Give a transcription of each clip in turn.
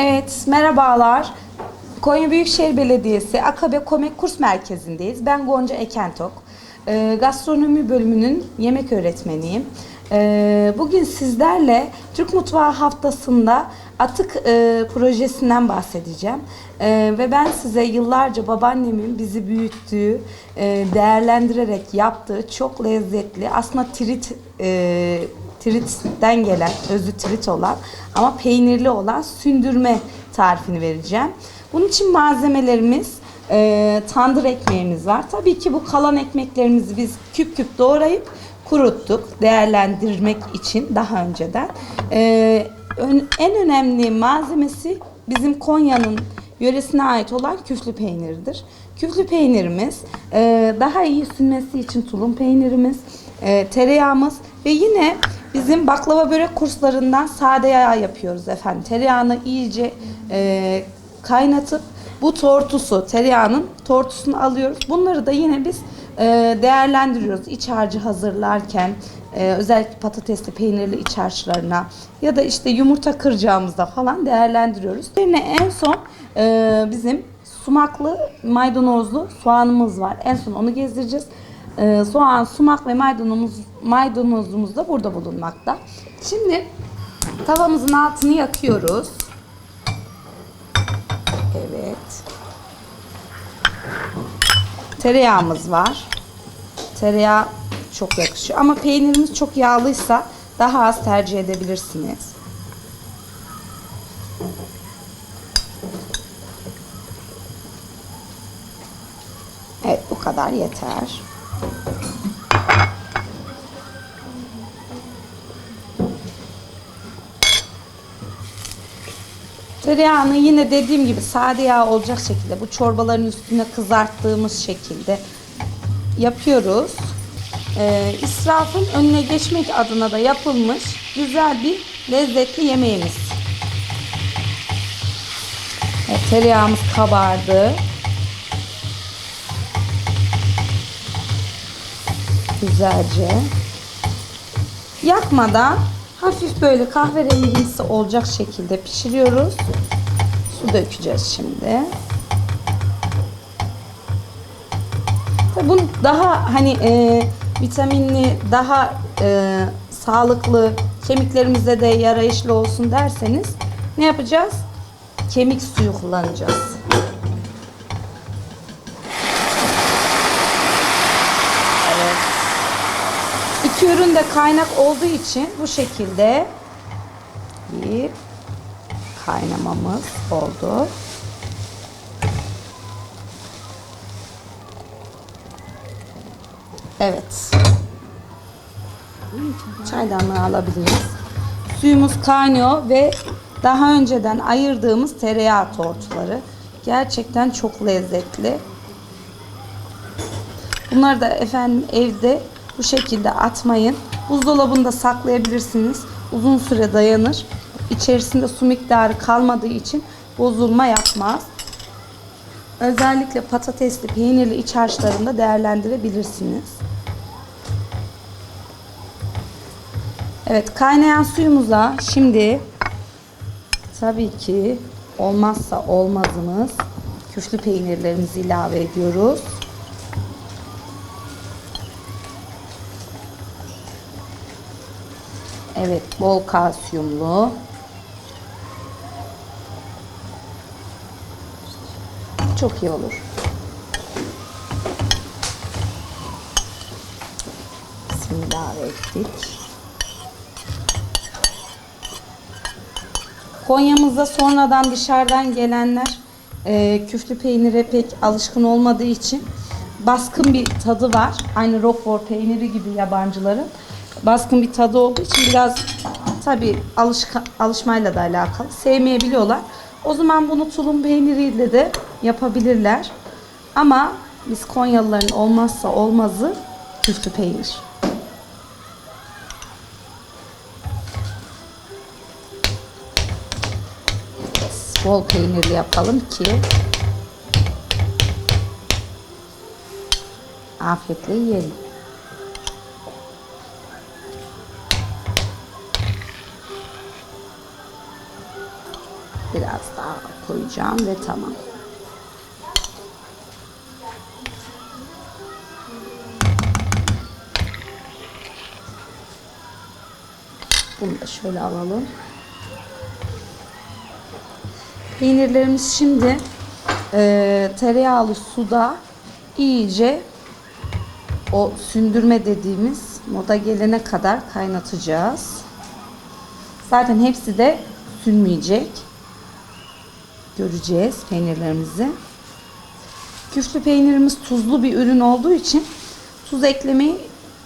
Evet, merhabalar. Konya Büyükşehir Belediyesi Akabe Komek Kurs Merkezi'ndeyiz. Ben Gonca Ekentok. Ee, gastronomi bölümünün yemek öğretmeniyim. Ee, bugün sizlerle Türk Mutfağı Haftası'nda atık e, projesinden bahsedeceğim. Ee, ve ben size yıllarca babaannemin bizi büyüttüğü, e, değerlendirerek yaptığı çok lezzetli, aslında trit e, tritten gelen, özü trit olan ama peynirli olan sündürme tarifini vereceğim. Bunun için malzemelerimiz e, tandır ekmeğimiz var. Tabii ki bu kalan ekmeklerimizi biz küp küp doğrayıp kuruttuk değerlendirmek için daha önceden. E, ön- en önemli malzemesi bizim Konya'nın yöresine ait olan küflü peynirdir. Küflü peynirimiz e, daha iyi sünmesi için tulum peynirimiz, e, tereyağımız ve yine bizim baklava börek kurslarından sade yağ yapıyoruz efendim. Tereyağını iyice e, kaynatıp bu tortusu, tereyağının tortusunu alıyoruz. Bunları da yine biz e, değerlendiriyoruz iç harcı hazırlarken. e, özellikle patatesli peynirli iç harçlarına ya da işte yumurta kıracağımızda falan değerlendiriyoruz. Yerine en son e, bizim sumaklı maydanozlu soğanımız var. En son onu gezdireceğiz. Ee, soğan, sumak ve maydanozumuz, maydanozumuz da burada bulunmakta. Şimdi tavamızın altını yakıyoruz. Evet. Tereyağımız var. Tereyağı çok yakışıyor. Ama peynirimiz çok yağlıysa daha az tercih edebilirsiniz. Evet bu kadar yeter. Tereyağını yine dediğim gibi sade yağ olacak şekilde bu çorbaların üstüne kızarttığımız şekilde yapıyoruz. Ee, israfın önüne geçmek adına da yapılmış güzel bir lezzetli yemeğimiz. Evet, tereyağımız kabardı. Güzelce. Yakmadan hafif böyle kahverengimsi olacak şekilde pişiriyoruz. Su dökeceğiz şimdi. Tabii daha hani e, vitaminli, daha e, sağlıklı, kemiklerimize de yarayışlı olsun derseniz ne yapacağız? Kemik suyu kullanacağız. İki ürün de kaynak olduğu için bu şekilde bir kaynamamız oldu. Evet. Çaydanlığı alabiliriz. Suyumuz kaynıyor ve daha önceden ayırdığımız tereyağı tortuları. Gerçekten çok lezzetli. Bunları da efendim evde bu şekilde atmayın. Buzdolabında saklayabilirsiniz. Uzun süre dayanır. İçerisinde su miktarı kalmadığı için bozulma yapmaz. Özellikle patatesli, peynirli iç harçlarında değerlendirebilirsiniz. Evet, kaynayan suyumuza şimdi tabii ki olmazsa olmazımız küflü peynirlerimizi ilave ediyoruz. Evet, bol kalsiyumlu. Çok iyi olur. İsmini ilave ettik. Konya'mızda sonradan dışarıdan gelenler e, küflü peynire pek alışkın olmadığı için baskın bir tadı var. Aynı Roquefort peyniri gibi yabancıların baskın bir tadı olduğu için biraz tabi alışka, alışmayla da alakalı sevmeyebiliyorlar. O zaman bunu tulum peyniriyle de yapabilirler. Ama biz Konyalıların olmazsa olmazı küflü peynir. Bol peynirli yapalım ki afiyetle yiyelim. Biraz daha koyacağım ve tamam. Bunu da şöyle alalım. Peynirlerimiz şimdi e, tereyağlı suda iyice o sündürme dediğimiz moda gelene kadar kaynatacağız. Zaten hepsi de sünmeyecek. Göreceğiz peynirlerimizi. Küflü peynirimiz tuzlu bir ürün olduğu için tuz eklemeyi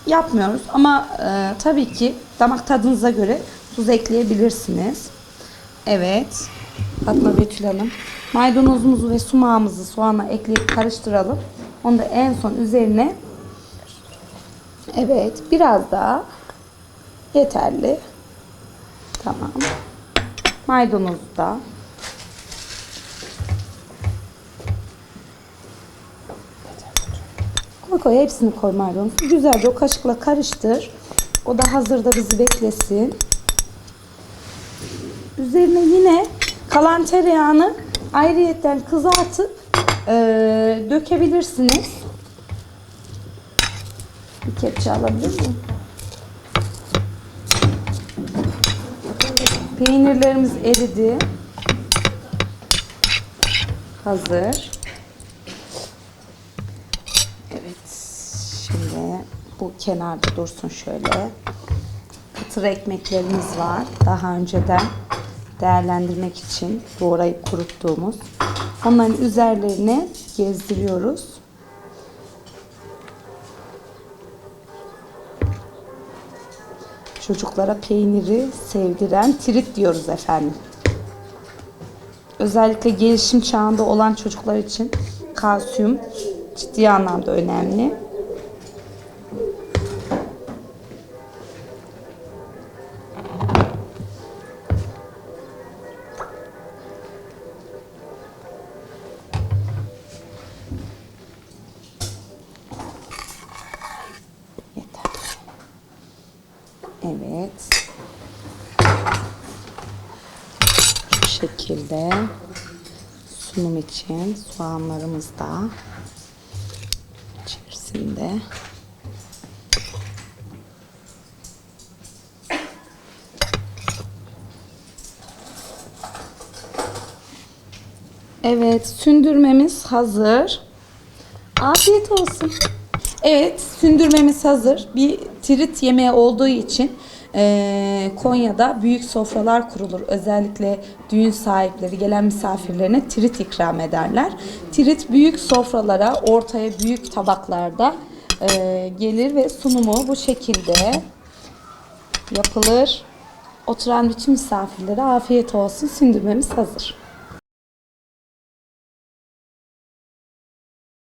yapmıyoruz. Ama e, tabii ki damak tadınıza göre tuz ekleyebilirsiniz. Evet. Fatma Betül Hanım. Maydanozumuzu ve sumağımızı soğana ekleyip karıştıralım. Onu da en son üzerine Evet. Biraz daha yeterli. Tamam. Maydanozu da Koy hepsini koy maydanozu. Güzelce o kaşıkla karıştır. O da hazırda bizi beklesin. Üzerine yine kalan tereyağını ayrıyetten kızartıp eee, dökebilirsiniz. Bir kepçe alabilir miyim? Peynirlerimiz eridi. Hazır. Bu kenarda dursun şöyle. Kıtır ekmeklerimiz var. Daha önceden değerlendirmek için doğrayıp kuruttuğumuz. Onların üzerlerine gezdiriyoruz. Çocuklara peyniri sevdiren trit diyoruz efendim. Özellikle gelişim çağında olan çocuklar için kalsiyum ciddi anlamda önemli. Evet. Şu şekilde sunum için soğanlarımız da içerisinde. Evet, sündürmemiz hazır. Afiyet olsun. Evet, sündürmemiz hazır. Bir trit yemeği olduğu için eee, Konya'da büyük sofralar kurulur. Özellikle düğün sahipleri gelen misafirlerine trit ikram ederler. Trit büyük sofralara, ortaya büyük tabaklarda eee, gelir ve sunumu bu şekilde yapılır. Oturan bütün misafirlere afiyet olsun. Sündürmemiz hazır.